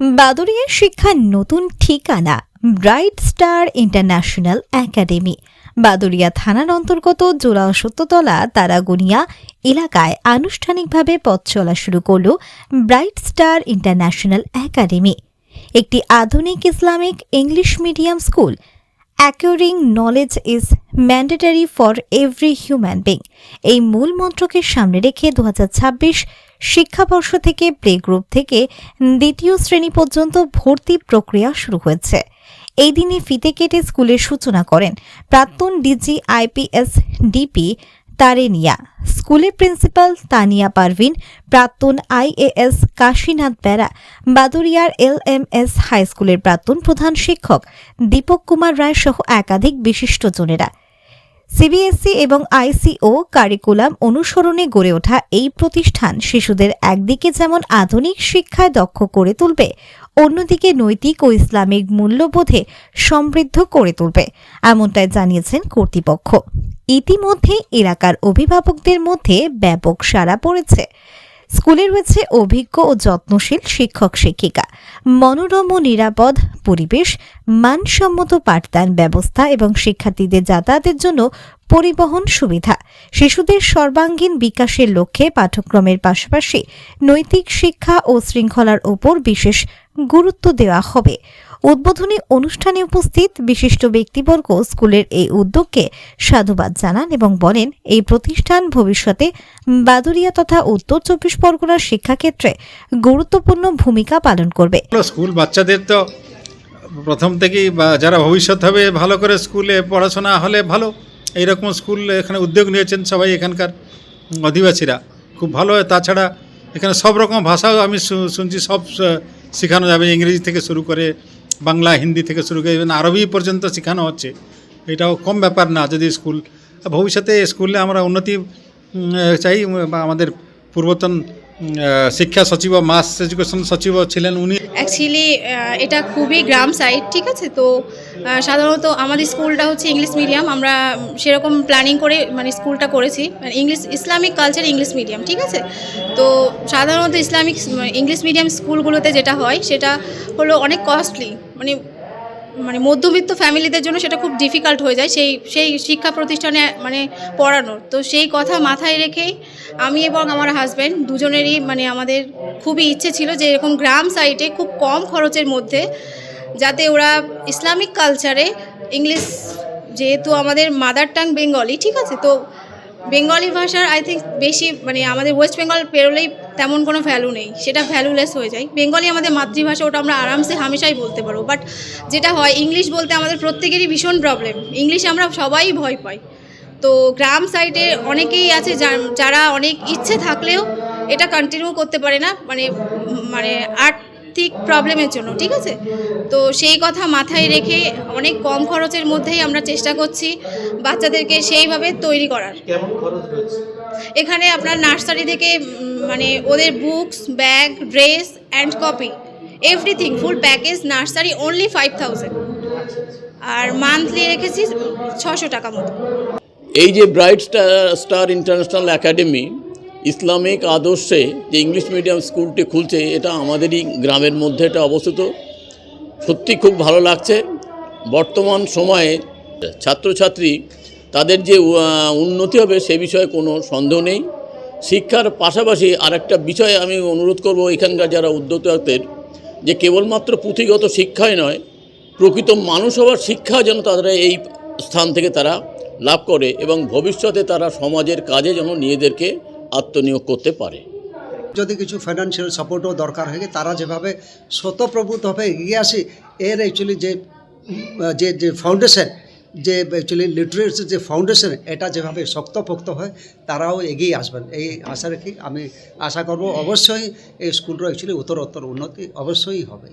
বাদুড়িয়া শিক্ষার নতুন ঠিকানা bright star international academy. Baduria থানার অন্তর্গত জোড়া সত্যতলা তারাগুনিয়া এলাকায় আনুষ্ঠানিকভাবে পথ চলা শুরু করল ব্রাইট স্টার ইন্টারন্যাশনাল একাডেমি। একটি আধুনিক Islamic English medium school. Acquiring knowledge is mandatory for every human being. এই মূল মন্ত্রকে সামনে রেখে দু হাজার ছাব্বিশ শিক্ষাবর্ষ থেকে প্লে গ্রুপ থেকে দ্বিতীয় শ্রেণি পর্যন্ত ভর্তি প্রক্রিয়া শুরু হয়েছে। এই দিনে ফিতে কেটে স্কুলের সূচনা করেন প্রাক্তন ডিজি আইপিএস ডিপি তারেনিয়া, স্কুলের প্রিন্সিপাল তানিয়া পারভিন, প্রাক্তন আইএএস কাশীনাথ বেরা, বাদুরিয়ার এল এম এস হাই স্কুলের প্রাক্তন প্রধান শিক্ষক দীপক কুমার রায় সহ একাধিক বিশিষ্টজনেরা সিবিএসসি এবং আইসিও কারিকুলাম অনুসরণে গড়ে ওঠা এই প্রতিষ্ঠান শিশুদের একদিকে যেমন আধুনিক শিক্ষায় দক্ষ করে তুলবে, অন্যদিকে নৈতিক ও ইসলামিক মূল্যবোধে সমৃদ্ধ করে তুলবে, এমনটাই জানিয়েছেন কর্তৃপক্ষ। ইতিমধ্যে এলাকার অভিভাবকদের মধ্যে ব্যাপক সাড়া পড়েছে। স্কুলে রয়েছে অভিজ্ঞ ও যত্নশীল শিক্ষক শিক্ষিকা। মনোরম ও নিরাপদ পরিবেশ, মানসম্মত পাঠদান ব্যবস্থা এবং শিক্ষার্থীদের যাতায়াতের জন্য পরিবহন সুবিধা। শিশুদের সর্বাঙ্গীন বিকাশের লক্ষ্যে পাঠ্যক্রমের পাশাপাশি নৈতিক শিক্ষা ও শৃঙ্খলার ওপর বিশেষ গুরুত্ব দেওয়া হবে। উদ্বোধনী অনুষ্ঠানে উপস্থিত বিশিষ্ট ব্যক্তিবর্গ স্কুলের এই উদ্যোগকে সাধুবাদ জানান এবং বলেন, এই প্রতিষ্ঠান ভবিষ্যতে বাদুরিয়া তথা উত্তর চব্বিশ পরগনার শিক্ষাক্ষেত্রে গুরুত্বপূর্ণ ভূমিকা পালন করবে। স্কুল বাচ্চাদের তো প্রথম থেকেই যারা ভবিষ্যৎ হবে, ভালো করে স্কুলে পড়াশোনা হলে ভালো। এইরকম স্কুল এখানে উদ্যোগ নিয়েছেন সবাই এখানকার অধিবাসীরা। খুব ভালো তাছাড়া এখানে সব রকম ভাষাও আমি শুনছি, সব শেখানো যাবে। ইংরেজি থেকে শুরু করে বাংলা, হিন্দি থেকে শুরু করে ইভেন আরবি পর্যন্ত শেখানো হচ্ছে। এটাও কম ব্যাপার না, যদি স্কুল, ভবিষ্যতে স্কুলে আমরা উন্নতি চাই, বা আমাদের পূর্বতন শিক্ষা সচিব মাস এডুকেশন সচিব ছিলেন উনি। অ্যাকচুয়ালি এটা খুবই গ্রাম সাইড ঠিক আছে? তো সাধারণত আমাদের স্কুলটা হচ্ছে ইংলিশ মিডিয়াম আমরা সেরকম প্ল্যানিং করে মানে স্কুলটা করেছি। মানে English Islamic culture English medium ঠিক আছে? তো, সাধারণত ইসলামিক ইংলিশ মিডিয়াম স্কুলগুলোতে যেটা হয়, সেটা হলো অনেক কস্টলি মানে মানে মধ্যবিত্ত ফ্যামিলিদের জন্য সেটা খুব ডিফিকাল্ট হয়ে যায়। সেই সেই শিক্ষা প্রতিষ্ঠানে মানে পড়ানোর। তো সেই কথা মাথায় রেখেই আমি এবং আমার হাজব্যান্ড দুজনেরই মানে আমাদের খুবই ইচ্ছে ছিল যে এরকম গ্রাম সাইডে খুব কম খরচের মধ্যে যাতে ওরা ইসলামিক কালচারে ইংলিশ যেহেতু আমাদের মাদার টাং বেঙ্গলি ঠিক আছে? তো বেঙ্গলি ভাষার আই থিঙ্ক বেশি মানে আমাদের ওয়েস্ট বেঙ্গল পেরোলেই তেমন কোনো ভ্যালু নেই, সেটা ভ্যালুলেস হয়ে যায়। বেঙ্গলি আমাদের মাতৃভাষা, ওটা আমরা আরামসে হামেশাই বলতে পারব। বাট যেটা হয় ইংলিশ বলতে আমাদের প্রত্যেকেরই ভীষণ প্রবলেম ইংলিশে আমরা সবাই ভয় পাই। তো গ্রাম সাইডে অনেকেই আছে যারা অনেক ইচ্ছে থাকলেও এটা কন্টিনিউ করতে পারে না। মানে মানে আর্থিক প্রবলেমের জন্য, ঠিক আছে? তো সেই কথা মাথায় রেখে অনেক কম খরচের মধ্যেই আমরা চেষ্টা করছি বাচ্চাদেরকে সেইভাবে তৈরি করার। এখানে আপনার নার্সারি থেকে মানে ওদের books bag dress and copy everything full package nursery only five thousand R monthly রেখেছি ছশো টাকা মতো। এই যে bright star international academy Islamic আদর্শে যে ইংলিশ মিডিয়াম স্কুলটি খুলছে, এটা আমাদেরই গ্রামের মধ্যে এটা অবস্থিত। সত্যি খুব ভালো লাগছে। বর্তমান সময়ে ছাত্রছাত্রী তাদের যে উন্নতি হবে সে বিষয়ে কোনো সন্দেহ নেই। শিক্ষার পাশাপাশি আরেকটা বিষয়ে আমি অনুরোধ করব এখানকার যারা উদ্যোক্তাদের, যে কেবলমাত্র পুঁথিগত শিক্ষাই নয়, প্রকৃত মানুষ হওয়ার শিক্ষা যেন তারা এই স্থান থেকে তারা লাভ করে এবং ভবিষ্যতে তারা সমাজের কাজে যেন নিজেদেরকে আত্মনিয়োগ করতে পারে। যদি কিছু ফাইন্যান্সিয়াল সাপোর্টও দরকার হয়, তারা যেভাবে স্বতঃপ্রভূতভাবে এগিয়ে আসে, এর অ্যাকচুয়ালি যে যে যে ফাউন্ডেশন যে অ্যাকচুয়ালি লিটারেচার যে ফাউন্ডেশন এটা যেভাবে শক্তপোক্ত হয় তারাও এগিয়ে আসবেন। এই আশা রেখে আমি আশা করব অবশ্যই এই স্কুলটা অ্যাকচুয়ালি উত্তরোত্তর উন্নতি অবশ্যই হবে।